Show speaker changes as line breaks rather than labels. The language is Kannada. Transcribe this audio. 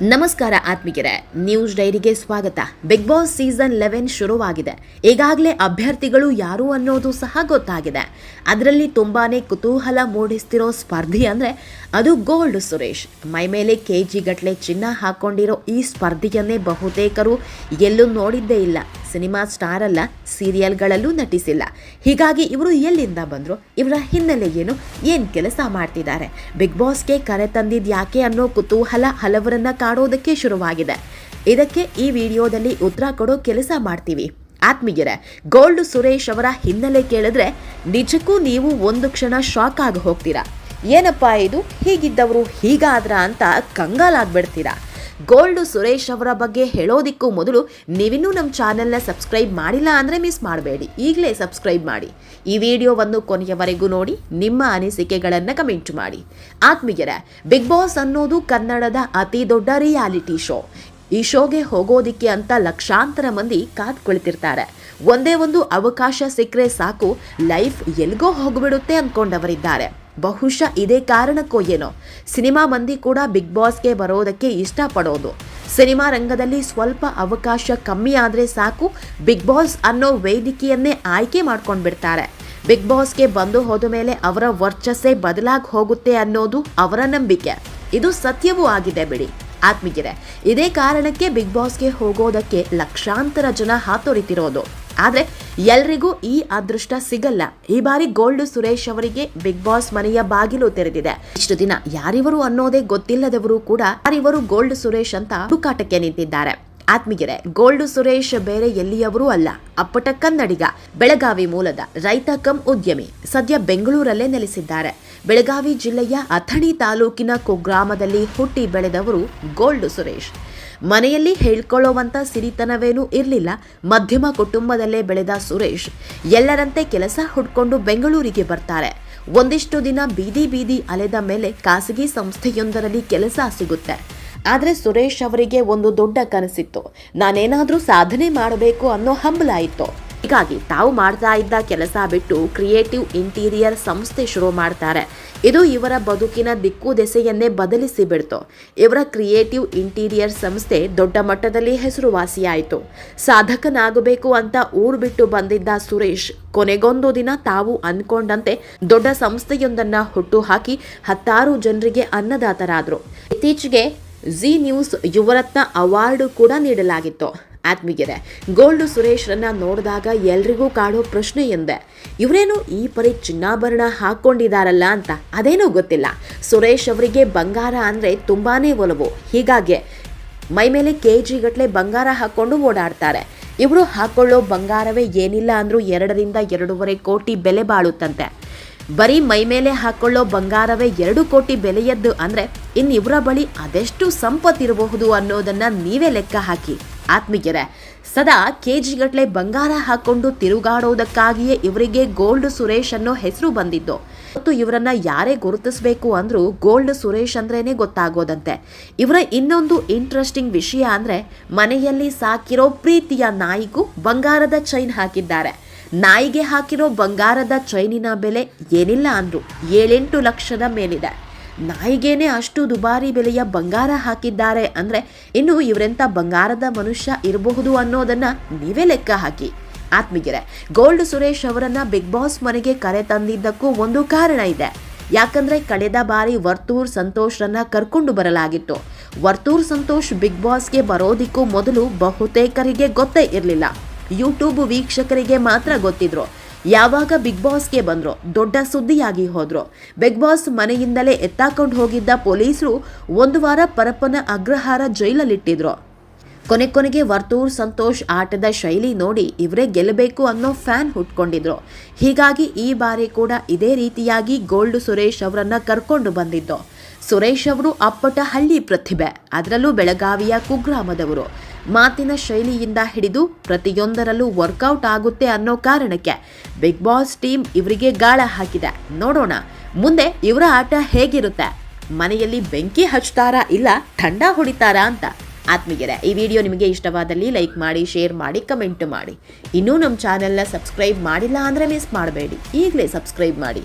ನಮಸ್ಕಾರ ಆತ್ಮಿಗೆರೆ ನ್ಯೂಸ್ ಡೈರಿಗೆ ಸ್ವಾಗತ. ಬಿಗ್ ಬಾಸ್ ಸೀಸನ್ ಲೆವೆನ್ ಶುರುವಾಗಿದೆ. ಈಗಾಗಲೇ ಅಭ್ಯರ್ಥಿಗಳು ಯಾರು ಅನ್ನೋದು ಸಹ ಗೊತ್ತಾಗಿದೆ. ಅದರಲ್ಲಿ ತುಂಬಾನೇ ಕುತೂಹಲ ಮೂಡಿಸ್ತಿರೋ ಸ್ಪರ್ಧಿ ಅಂದ್ರೆ ಅದು ಗೋಲ್ಡ್ ಸುರೇಶ್. ಮೈ ಮೇಲೆ ಕೆ ಜಿ ಗಟ್ಲೆ ಚಿನ್ನ ಹಾಕೊಂಡಿರೋ ಈ ಸ್ಪರ್ಧಿಯನ್ನೇ ಬಹುತೇಕರು ಎಲ್ಲೂ ನೋಡಿದ್ದೇ ಇಲ್ಲ. ಸಿನಿಮಾ ಸ್ಟಾರ್ ಅಲ್ಲ ಸೀರಿಯಲ್ಗಳಲ್ಲೂ ನಟಿಸಿಲ್ಲ. ಹೀಗಾಗಿ ಇವರು ಎಲ್ಲಿಂದ ಬಂದರು, ಇವರ ಹಿನ್ನೆಲೆ ಏನು ಏನು ಕೆಲಸ ಮಾಡ್ತಿದ್ದಾರೆ, ಬಿಗ್ ಬಾಸ್ಗೆ ಕರೆ ತಂದಿದ್ದು ಯಾಕೆ ಅನ್ನೋ ಕುತೂಹಲ ಹಲವರನ್ನ ಕಾಡೋದಕ್ಕೆ ಶುರುವಾಗಿದೆ. ಇದಕ್ಕೆ ಈ ವಿಡಿಯೋದಲ್ಲಿ ಉತ್ತರ ಕೊಡೋ ಕೆಲಸ ಮಾಡ್ತೀವಿ. ಆತ್ಮೀಯರೇ, ಗೋಲ್ಡ್ ಸುರೇಶ್ ಅವರ ಹಿನ್ನೆಲೆ ಕೇಳಿದ್ರೆ ನಿಜಕ್ಕೂ ನೀವು ಒಂದು ಕ್ಷಣ ಶಾಕ್ ಆಗಿ ಹೋಗ್ತೀರಾ. ಏನಪ್ಪಾ ಇದು? ಹೀಗಿದ್ದವರು ಹೀಗಾದ್ರ ಅಂತ ಕಂಗಾಲಾಗ್ಬಿಡ್ತೀರಾ? ಗೋಲ್ಡ್ ಸುರೇಶ್ ಅವರ ಬಗ್ಗೆ ಹೇಳೋದಿಕ್ಕೂ ಮೊದಲು ನೀವಿನ್ನೂ ನಮ್ಮ ಚಾನೆಲ್ನ ಸಬ್ಸ್ಕ್ರೈಬ್ ಮಾಡಿಲ್ಲ ಅಂದರೆ ಮಿಸ್ ಮಾಡಬೇಡಿ. ಈಗಲೇ ಸಬ್ಸ್ಕ್ರೈಬ್ ಮಾಡಿ. ಈ ವಿಡಿಯೋವನ್ನು ಕೊನೆಯವರೆಗೂ ನೋಡಿ, ನಿಮ್ಮ ಅನಿಸಿಕೆಗಳನ್ನು ಕಮೆಂಟ್ ಮಾಡಿ. ಆತ್ಮೀಯರ, ಬಿಗ್ ಬಾಸ್ ಅನ್ನೋದು ಕನ್ನಡದ ಅತಿ ದೊಡ್ಡ ರಿಯಾಲಿಟಿ ಶೋ. ಈ ಶೋಗೆ ಹೋಗೋದಿಕ್ಕೆ ಅಂತ ಲಕ್ಷಾಂತರ ಮಂದಿ ಕಾದ್ ಕುಳಿತಿರ್ತಾರೆ ಒಂದೇ ಒಂದು ಅವಕಾಶ ಸಿಕ್ಕರೆ ಸಾಕು, ಲೈಫ್ ಎಲ್ಗೋ ಹೋಗ್ಬಿಡುತ್ತೆ ಅಂದ್ಕೊಂಡವರಿದ್ದಾರೆ ಬಹುಶಃ ಇದೇ ಕಾರಣಕ್ಕೋ ಏನೋ. ಸಿನಿಮಾ ಮಂದಿ ಕೂಡ ಬಿಗ್ ಬಾಸ್ಗೆ ಬರೋದಕ್ಕೆ ಇಷ್ಟಪಡೋದು. ಸಿನಿಮಾ ರಂಗದಲ್ಲಿ ಸ್ವಲ್ಪ ಅವಕಾಶ ಕಮ್ಮಿ ಆದರೆ ಸಾಕು ಬಿಗ್ ಬಾಸ್ ಅನ್ನೋ ವೇದಿಕೆಯನ್ನೇ ಆಯ್ಕೆ ಮಾಡ್ಕೊಂಡು ಬಿಡ್ತಾರೆ ಬಿಗ್ ಬಾಸ್ಗೆ ಬಂದು ಹೋದ ಮೇಲೆ ಅವರ ವರ್ಚಸ್ಸೇ ಬದಲಾಗಿ ಹೋಗುತ್ತೆ ಅನ್ನೋದು ಅವರ ನಂಬಿಕೆ. ಇದು ಸತ್ಯವೂ ಆಗಿದೆ ಬಿಡಿ. ಆತ್ಮೀಯರೇ, ಇದೇ ಕಾರಣಕ್ಕೆ ಬಿಗ್ ಬಾಸ್ಗೆ ಹೋಗೋದಕ್ಕೆ ಲಕ್ಷಾಂತರ ಜನ ಹಾತೊರಿತಿರೋದು. ಆದ್ರೆ ಎಲ್ರಿಗೂ ಈ ಅದೃಷ್ಟ ಸಿಗಲ್ಲ. ಈ ಬಾರಿ ಗೋಲ್ಡ್ ಸುರೇಶ್ ಅವರಿಗೆ ಬಿಗ್ ಬಾಸ್ ಮನೆಯ ಬಾಗಿಲು ತೆರೆದಿದೆ. ಇಷ್ಟು ದಿನ ಯಾರಿವರು ಅನ್ನೋದೇ ಗೊತ್ತಿಲ್ಲದವರು ಕೂಡ ಯಾರಿವರು ಗೋಲ್ಡ್ ಸುರೇಶ್ ಅಂತ ಹುಡುಕಾಟಕ್ಕೆ ನಿಂತಿದ್ದಾರೆ. ಆತ್ಮೀಯರೇ, ಗೋಲ್ಡ್ ಸುರೇಶ್ ಬೇರೆ ಎಲ್ಲಿಯವರೂ ಅಲ್ಲ. ಅಪ್ಪಟ ಕನ್ನಡಿಗ, ಬೆಳಗಾವಿ ಮೂಲದ ರೈತ ಕಂ ಉದ್ಯಮಿ, ಸದ್ಯ ಬೆಂಗಳೂರಲ್ಲೇ ನೆಲೆಸಿದ್ದಾರೆ. ಬೆಳಗಾವಿ ಜಿಲ್ಲೆಯ ಅಥಣಿ ತಾಲೂಕಿನ ಕುಗ್ರಾಮದಲ್ಲಿ ಹುಟ್ಟಿ ಬೆಳೆದವರು ಗೋಲ್ಡ್ ಸುರೇಶ್. ಮನೆಯಲ್ಲಿ ಹೇಳ್ಕೊಳ್ಳೋವಂಥ ಸಿರಿತನವೇನೂ ಇರಲಿಲ್ಲ. ಮಧ್ಯಮ ಕುಟುಂಬದಲ್ಲೇ ಬೆಳೆದ ಸುರೇಶ್ ಎಲ್ಲರಂತೆ ಕೆಲಸ ಹುಡ್ಕೊಂಡು ಬೆಂಗಳೂರಿಗೆ ಬರ್ತಾರೆ. ಒಂದಿಷ್ಟು ದಿನ ಬೀದಿ ಬೀದಿ ಅಲೆದ ಮೇಲೆ ಖಾಸಗಿ ಸಂಸ್ಥೆಯೊಂದರಲ್ಲಿ ಕೆಲಸ ಸಿಗುತ್ತೆ. ಆದರೆ ಸುರೇಶ್ ಅವರಿಗೆ ಒಂದು ದೊಡ್ಡ ಕನಸಿತ್ತು. ನಾನೇನಾದರೂ ಸಾಧನೆ ಮಾಡಬೇಕು ಅನ್ನೋ ಹಂಬಲ ಇತ್ತು. ಹೀಗಾಗಿ ತಾವು ಮಾಡ್ತಾ ಇದ್ದ ಕೆಲಸ ಬಿಟ್ಟು ಕ್ರಿಯೇಟಿವ್ ಇಂಟೀರಿಯರ್ ಸಂಸ್ಥೆ ಶುರು ಮಾಡ್ತಾರೆ. ಇದು ಇವರ ಬದುಕಿನ ದಿಕ್ಕು ದೆಸೆಯನ್ನೇ ಬದಲಿಸಿ ಬಿಡ್ತು. ಇವರ ಕ್ರಿಯೇಟಿವ್ ಇಂಟೀರಿಯರ್ ಸಂಸ್ಥೆ ದೊಡ್ಡ ಮಟ್ಟದಲ್ಲಿ ಹೆಸರುವಾಸಿಯಾಯಿತು. ಸಾಧಕನಾಗಬೇಕು ಅಂತ ಊರು ಬಿಟ್ಟು ಬಂದಿದ್ದ ಸುರೇಶ್, ಕೊನೆಗೊಂದು ದಿನ ತಾವು ಅನ್ಕೊಂಡಂತೆ ದೊಡ್ಡ ಸಂಸ್ಥೆಯೊಂದನ್ನು ಹುಟ್ಟು ಹಾಕಿ ಹತ್ತಾರು ಜನರಿಗೆ ಅನ್ನದಾತರಾದರು. ಇತ್ತೀಚೆಗೆ ಜಿ ನ್ಯೂಸ್ ಯುವರತ್ನ ಅವಾರ್ಡ್ ಕೂಡ ನೀಡಲಾಗಿತ್ತು. ಆತ್ಮೀಯರೇ, ಗೋಲ್ಡು ಸುರೇಶ್ರನ್ನ ನೋಡಿದಾಗ ಎಲ್ರಿಗೂ ಕಾಡೋ ಪ್ರಶ್ನೆ ಎಂದೆ, ಇವರೇನು ಈ ಪರಿ ಚಿನ್ನಾಭರಣ ಹಾಕೊಂಡಿದಾರಲ್ಲ ಅಂತ? ಅದೇನೂ ಗೊತ್ತಿಲ್ಲ. ಸುರೇಶ್ ಅವರಿಗೆ ಬಂಗಾರ ಅಂದರೆ ತುಂಬಾನೇ ಒಲವು. ಹೀಗಾಗಿ ಮೈ ಮೇಲೆ ಕೆ ಗಟ್ಟಲೆ ಬಂಗಾರ ಹಾಕ್ಕೊಂಡು ಓಡಾಡ್ತಾರೆ. ಇವರು ಹಾಕೊಳ್ಳೋ ಬಂಗಾರವೇ ಏನಿಲ್ಲ ಅಂದರೂ ಎರಡರಿಂದ ಎರಡೂವರೆ ಕೋಟಿ ಬೆಲೆ ಬಾಳುತ್ತಂತೆ. ಬರೀ ಮೈ ಮೇಲೆ ಹಾಕೊಳ್ಳೋ ಬಂಗಾರವೇ ಎರಡು ಕೋಟಿ ಬೆಲೆಯದ್ದು ಅಂದರೆ ಇನ್ನು ಇವರ ಬಳಿ ಅದೆಷ್ಟು ಸಂಪತ್ತಿರಬಹುದು ಅನ್ನೋದನ್ನು ನೀವೇ ಲೆಕ್ಕ ಹಾಕಿ. ಆತ್ಮೀಯರೇ, ಸದಾ ಕೆಜಿಗಟ್ಲೆ ಬಂಗಾರ ಹಾಕೊಂಡು ತಿರುಗಾಡೋದಕ್ಕಾಗಿಯೇ ಇವರಿಗೆ ಗೋಲ್ಡ್ ಸುರೇಶ್ ಅನ್ನೋ ಹೆಸರು ಬಂದಿದ್ದು. ಮತ್ತು ಇವರನ್ನ ಯಾರೇ ಗುರುತಿಸಬೇಕು ಅಂದ್ರೂ ಗೋಲ್ಡ್ ಸುರೇಶ್ ಅಂದ್ರೇನೆ ಗೊತ್ತಾಗೋದಂತೆ. ಇವರ ಇನ್ನೊಂದು ಇಂಟ್ರೆಸ್ಟಿಂಗ್ ವಿಷಯ ಅಂದ್ರೆ, ಮನೆಯಲ್ಲಿ ಸಾಕಿರೋ ಪ್ರೀತಿಯ ನಾಯಿಗೂ ಬಂಗಾರದ ಚೈನ್ ಹಾಕಿದ್ದಾರೆ. ನಾಯಿಗೆ ಹಾಕಿರೋ ಬಂಗಾರದ ಚೈನಿನ ಬೆಲೆ ಏನಿಲ್ಲ ಅಂದ್ರು ಏಳೆಂಟು ಲಕ್ಷದ ಮೇಲಿದೆ. ನಾಯಿಗೇನೆ ಅಷ್ಟು ದುಬಾರಿ ಬೆಲೆಯ ಬಂಗಾರ ಹಾಕಿದ್ದಾರೆ ಅಂದ್ರೆ ಇನ್ನು ಇವರೆಂಥ ಬಂಗಾರದ ಮನುಷ್ಯ ಇರಬಹುದು ಅನ್ನೋದನ್ನ ನೀವೇ ಲೆಕ್ಕ ಹಾಕಿ. ಆತ್ಮಿಗೆರೆ ಗೋಲ್ಡ್ ಸುರೇಶ್ ಅವರನ್ನು ಬಿಗ್ ಬಾಸ್ ಮನೆಗೆ ಕರೆ ತಂದಿದ್ದಕ್ಕೂ ಒಂದು ಕಾರಣ ಇದೆ. ಯಾಕಂದ್ರೆ ಕಳೆದ ಬಾರಿ ವರ್ತೂರ್ ಸಂತೋಷ್ರನ್ನ ಕರ್ಕೊಂಡು ಬರಲಾಗಿತ್ತು. ವರ್ತೂರ್ ಸಂತೋಷ್ ಬಿಗ್ ಬಾಸ್ಗೆ ಬರೋದಿಕ್ಕೂ ಮೊದಲು ಬಹುತೇಕರಿಗೆ ಗೊತ್ತೇ ಇರಲಿಲ್ಲ. ಯೂಟ್ಯೂಬ್ ವೀಕ್ಷಕರಿಗೆ ಮಾತ್ರ ಗೊತ್ತಿದ್ರು. ಯಾವಾಗ ಬಿಗ್ ಬಾಸ್ಗೆ ಬಂದ್ರು, ದೊಡ್ಡ ಸುದ್ದಿಯಾಗಿ ಹೋದ್ರು. ಬಿಗ್ ಬಾಸ್ ಮನೆಯಿಂದಲೇ ಎತ್ತಾಕೊಂಡು ಹೋಗಿದ್ದ ಪೊಲೀಸರು ಒಂದು ವಾರ ಪರಪ್ಪನ ಅಗ್ರಹಾರ ಜೈಲಲ್ಲಿಟ್ಟಿದ್ರು. ಕೊನೆ ಕೊನೆಗೆ ವರ್ತೂರ್ ಸಂತೋಷ್ ಆಟದ ಶೈಲಿ ನೋಡಿ ಇವರೇ ಗೆಲ್ಲಬೇಕು ಅನ್ನೋ ಫ್ಯಾನ್ ಹುಟ್ಕೊಂಡಿದ್ರು. ಹೀಗಾಗಿ ಈ ಬಾರಿ ಕೂಡ ಇದೇ ರೀತಿಯಾಗಿ ಗೋಲ್ಡ್ ಸುರೇಶ್ ಅವರನ್ನ ಕರ್ಕೊಂಡು ಬಂದಿದ್ದು. ಸುರೇಶ್ ಅವರು ಅಪ್ಪಟ ಹಳ್ಳಿ ಪ್ರತಿಭೆ. ಅದರಲ್ಲೂ ಬೆಳಗಾವಿಯ ಕುಗ್ರಾಮದವರು. ಮಾತಿನ ಶೈಲಿಯಿಂದ ಹಿಡಿದು ಪ್ರತಿಯೊಂದರಲ್ಲೂ ವರ್ಕೌಟ್ ಆಗುತ್ತೆ ಅನ್ನೋ ಕಾರಣಕ್ಕೆ ಬಿಗ್ ಬಾಸ್ ಟೀಮ್ ಇವರಿಗೆ ಗಾಳ ಹಾಕಿದೆ. ನೋಡೋಣ. ಮುಂದೆ ಇವರ ಆಟ ಹೇಗಿರುತ್ತೆ? ಮನೆಯಲ್ಲಿ ಬೆಂಕಿ ಹಚ್ತಾರಾ ಇಲ್ಲ ಥಂಡ ಹೊಡಿತಾರಾ ಅಂತ? ಆತ್ಮೀಯರೇ, ಈ ವಿಡಿಯೋ ನಿಮಗೆ ಇಷ್ಟವಾದಲ್ಲಿ ಲೈಕ್ ಮಾಡಿ, ಶೇರ್ ಮಾಡಿ, ಕಮೆಂಟ್ ಮಾಡಿ. ಇನ್ನೂ ನಮ್ಮ ಚಾನೆಲ್ನ ಸಬ್ಸ್ಕ್ರೈಬ್ ಮಾಡಿಲ್ಲ ಅಂದರೆ ಮಿಸ್ ಮಾಡಬೇಡಿ. ಈಗಲೇ ಸಬ್ಸ್ಕ್ರೈಬ್ ಮಾಡಿ.